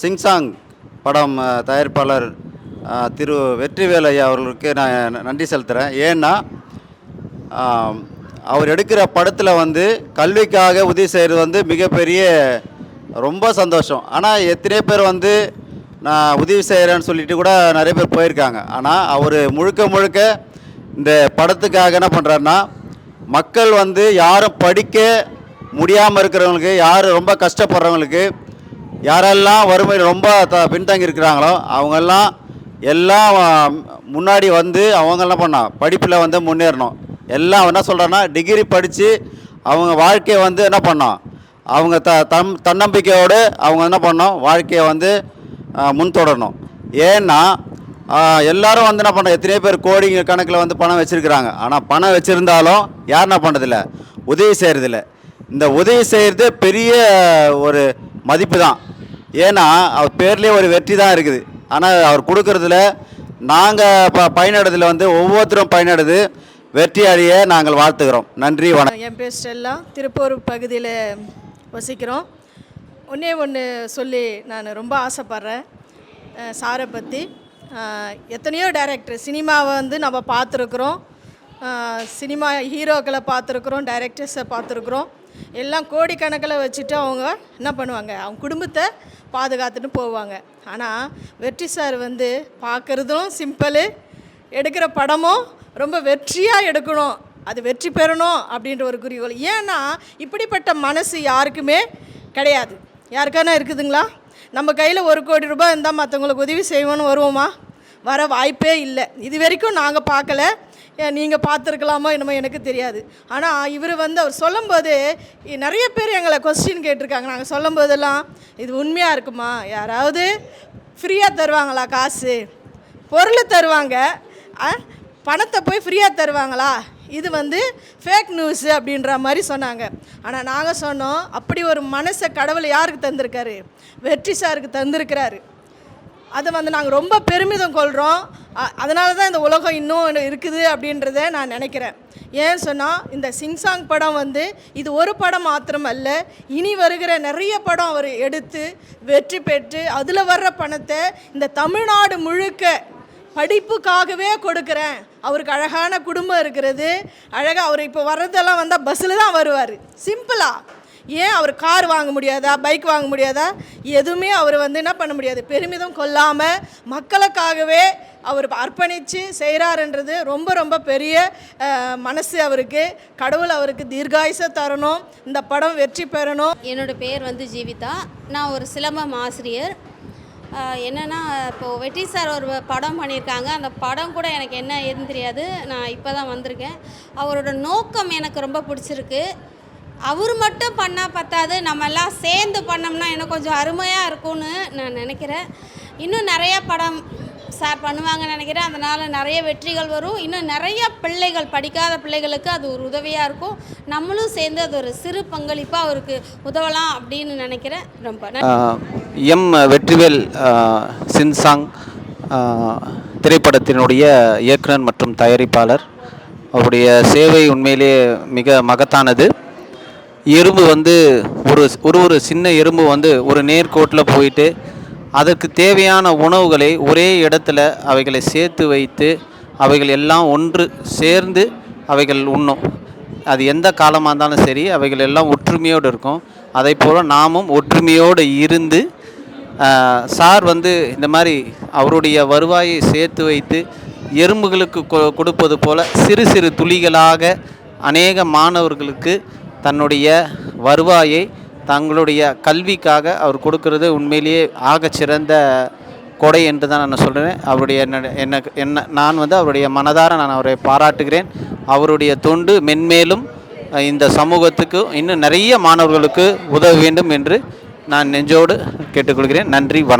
சிங்சாங் படம் தயாரிப்பாளர் திரு வெற்றிவேல் ஐயா அவர்களுக்கு நான் நன்றி செலுத்துகிறேன் ஏன்னா அவர் எடுக்கிற படத்தில் வந்து கல்விக்காக உதவி செய்கிறது வந்து மிகப்பெரிய ரொம்ப சந்தோஷம். ஆனால் எத்தனை பேர் வந்து நான் உதவி செய்கிறேன்னு சொல்லிட்டு கூட நிறைய பேர் போயிருக்காங்க. ஆனால் அவர் முழுக்க முழுக்க இந்த படத்துக்காக என்ன பண்ணுறாருன்னா மக்கள் வந்து யாரும் படிக்க முடியாமல் இருக்கிறவங்களுக்கு யார் ரொம்ப கஷ்டப்படுறவங்களுக்கு யாரெல்லாம் வறுமையில் ரொம்ப த பின்தங்கி இருக்கிறாங்களோ அவங்கெல்லாம் எல்லாம் முன்னாடி வந்து அவங்க என்ன பண்ணால் படிப்பில் வந்து முன்னேறணும். எல்லாம் என்ன சொல்கிறேன்னா டிகிரி படித்து அவங்க வாழ்க்கையை வந்து என்ன பண்ணோம் அவங்க த தம் தன்னம்பிக்கையோடு அவங்க என்ன பண்ணோம் வாழ்க்கையை வந்து முன் முன்தொடரணும். ஏன்னா ஆ, எல்லாரும் வந்து என்ன பண்ண எத்தனையோ பேர் கோடி கணக்கில் வந்து பணம் வச்சுருக்கிறாங்க. ஆனால் பணம் வச்சுருந்தாலும் யார் என்ன பண்ணுறதில்ல உதவி செய்கிறதில்ல இந்த உதவி செய்கிறது பெரிய ஒரு மதிப்பு தான் ஏன்னா அவர் பேர்லேயே ஒரு வெற்றி தான் இருக்குது. ஆனால் அவர் கொடுக்கறதுல நாங்கள் ப பயனடைதில் வந்து ஒவ்வொருத்தரும் பயனடைது. வெற்றி அடைய நாங்கள் வாழ்த்துகிறோம். நன்றி வணக்கம். என் பேர் ஸ்டெல்லா. திருப்பூர் பகுதியில் வசிக்கிறோம். ஒன்றே ஒன்று சொல்லி நான் ரொம்ப ஆசைப்பட்றேன். சாரை பற்றி எத்தனையோ டேரக்டர் சினிமாவை வந்து நம்ம பார்த்துருக்குறோம். சினிமா ஹீரோக்களை பார்த்துருக்குறோம் டைரக்டர்ஸை பார்த்துருக்குறோம். எல்லாம் கோடிக்கணக்கில் வச்சுட்டு அவங்க என்ன பண்ணுவாங்க? அவங்க குடும்பத்தை பாதுகாத்துட்டு போவாங்க. ஆனால் வெற்றி சார் வந்து பார்க்குறதும் சிம்பிளு. எடுக்கிற படமும் ரொம்ப வெற்றியாக எடுக்கணும். அது வெற்றி பெறணும் அப்படின்ற ஒரு குறிக்கோள். ஏன்னா இப்படிப்பட்ட மனசு யாருக்குமே கிடையாது. யாருக்கான இருக்குதுங்களா? நம்ம கையில் ஒரு கோடி ரூபாய் இருந்தால் மற்றவங்களுக்கு உதவி செய்வோன்னு வருவோமா? வர வாய்ப்பே இல்லை. இது வரைக்கும் நாங்கள் பார்க்கல. நீங்கள் பார்த்துருக்கலாமோ என்னமோ எனக்கு தெரியாது. ஆனால் இவர் வந்து அவர் சொல்லும்போது நிறைய பேர் எங்களை கொஸ்டின் கேட்டிருக்காங்க. நாங்கள் சொல்லும் போதெல்லாம் இது உண்மையாக இருக்குமா? யாராவது ஃப்ரீயாக தருவாங்களா காசு? பொருள் தருவாங்க. ஆ, பணத்தை போய் ஃப்ரீயாக தருவாங்களா? இது வந்து ஃபேக் நியூஸ் அப்படின்ற மாதிரி சொன்னாங்க. ஆனால் நாங்கள் சொன்னோம் அப்படி ஒரு மனசை கடவுள் யாருக்கு தந்திருக்காரு? வெற்றி சாருக்கு தந்திருக்கிறாரு. அதை வந்து நாங்கள் ரொம்ப பெருமிதம் கொள்கிறோம் அதனால தான் இந்த உலகம் இன்னும் இருக்குது அப்படின்றத நான் நினைக்கிறேன். ஏன் சொன்னால் இந்த சிங்சாங் படம் வந்து இது ஒரு படம் மாத்திரம் அல்ல இனி வருகிற நிறைய படம் அவர் எடுத்து வெற்றி பெற்று அதில் வர்ற பணத்தை இந்த தமிழ்நாடு முழுக்க படிப்புக்காகவே கொடுக்குறேன். அவருக்கு அழகான குடும்பம் இருக்கிறது. அழகாக அவர் இப்போ வர்றதெல்லாம் வந்தால் பஸ்ஸில் தான் வருவார். சிம்பிளாக ஏன் அவர் கார் வாங்க முடியாதா? பைக் வாங்க முடியாதா? எதுவுமே அவர் வந்து என்ன பண்ண முடியாது. பெருமிதம் கொள்ளாமல் மக்களுக்காகவே அவர் அர்ப்பணித்து செய்கிறாருன்றது ரொம்ப ரொம்ப பெரிய மனசு அவருக்கு. கடவுள் அவருக்கு தீர்காயுச தரணும். இந்த படம் வெற்றி பெறணும். என்னோட பேர் வந்து ஜீவிதா. நான் ஒரு சிலம்பம் ஆசிரியர். என்னென்னா இப்போது வெற்றி சார் ஒரு படம் பண்ணியிருக்காங்க. அந்த படம் கூட எனக்கு என்ன ஏதுன்னு தெரியாது. நான் இப்போ தான் வந்திருக்கேன். அவரோட நோக்கம் எனக்கு ரொம்ப பிடிச்சிருக்கு. அவர் மட்டும் பண்ணால் பத்தாது நம்ம எல்லாம் சேர்ந்து பண்ணோம்னா இன்னும் கொஞ்சம் அருமையாக இருக்கும்னு நான் நினைக்கிறேன். இன்னும் நிறைய படம் சார் பண்ணுவாங்கன்னு நினைக்கிறேன். அதனால் நிறைய வெற்றிகள் வரும். இன்னும் நிறைய பிள்ளைகள் படிக்காத பிள்ளைகளுக்கு அது ஒரு உதவியாக இருக்கும். நம்மளும் சேர்ந்து அது ஒரு சிறு பங்களிப்பாக அவருக்கு உதவலாம் அப்படின்னு நினைக்கிறேன். ரொம்ப எம் வெற்றிவேல் சின்சாங் திரைப்படத்தினுடைய இயக்குனர் மற்றும் தயாரிப்பாளர். அவருடைய சேவை உண்மையிலேயே மிக மகத்தானது. எறும்பு வந்து ஒரு ஒரு ஒரு சின்ன எறும்பு வந்து ஒரு நேர்கோட்டில் போயிட்டு அதற்கு தேவையான உணவுகளை ஒரே இடத்துல அவைகளை சேர்த்து வைத்து அவைகள் எல்லாம் ஒன்று சேர்ந்து அவைகள் உண்ணும். அது எந்த காலமாக இருந்தாலும் சரி அவைகள் எல்லாம் ஒற்றுமையோடு இருக்கும். அதை போல் நாமும் ஒற்றுமையோடு இருந்து சார் வந்து இந்த மாதிரி அவருடைய வருவாயை சேர்த்து வைத்து எறும்புகளுக்கு கொ- கொடுப்பது போல் சிறு சிறு துளிகளாக அநேக மாணவர்களுக்கு தன்னுடைய வருவாயை தங்களுடைய கல்விக்காக அவர் கொடுக்கறது உண்மையிலேயே ஆகச்சிறந்த கொடை என்று தான் நான் சொல்கிறேன் அவருடைய என்ன என்ன நான் வந்து அவருடைய மனதார நான் அவரை பாராட்டுகிறேன். அவருடைய தொண்டு மென்மேலும் இந்த சமூகத்துக்கு இன்னும் நிறைய மாணவர்களுக்கு உதவ வேண்டும் என்று நான் நெஞ்சோடு கேட்டுக்கொள்கிறேன். நன்றி வணக்கம்.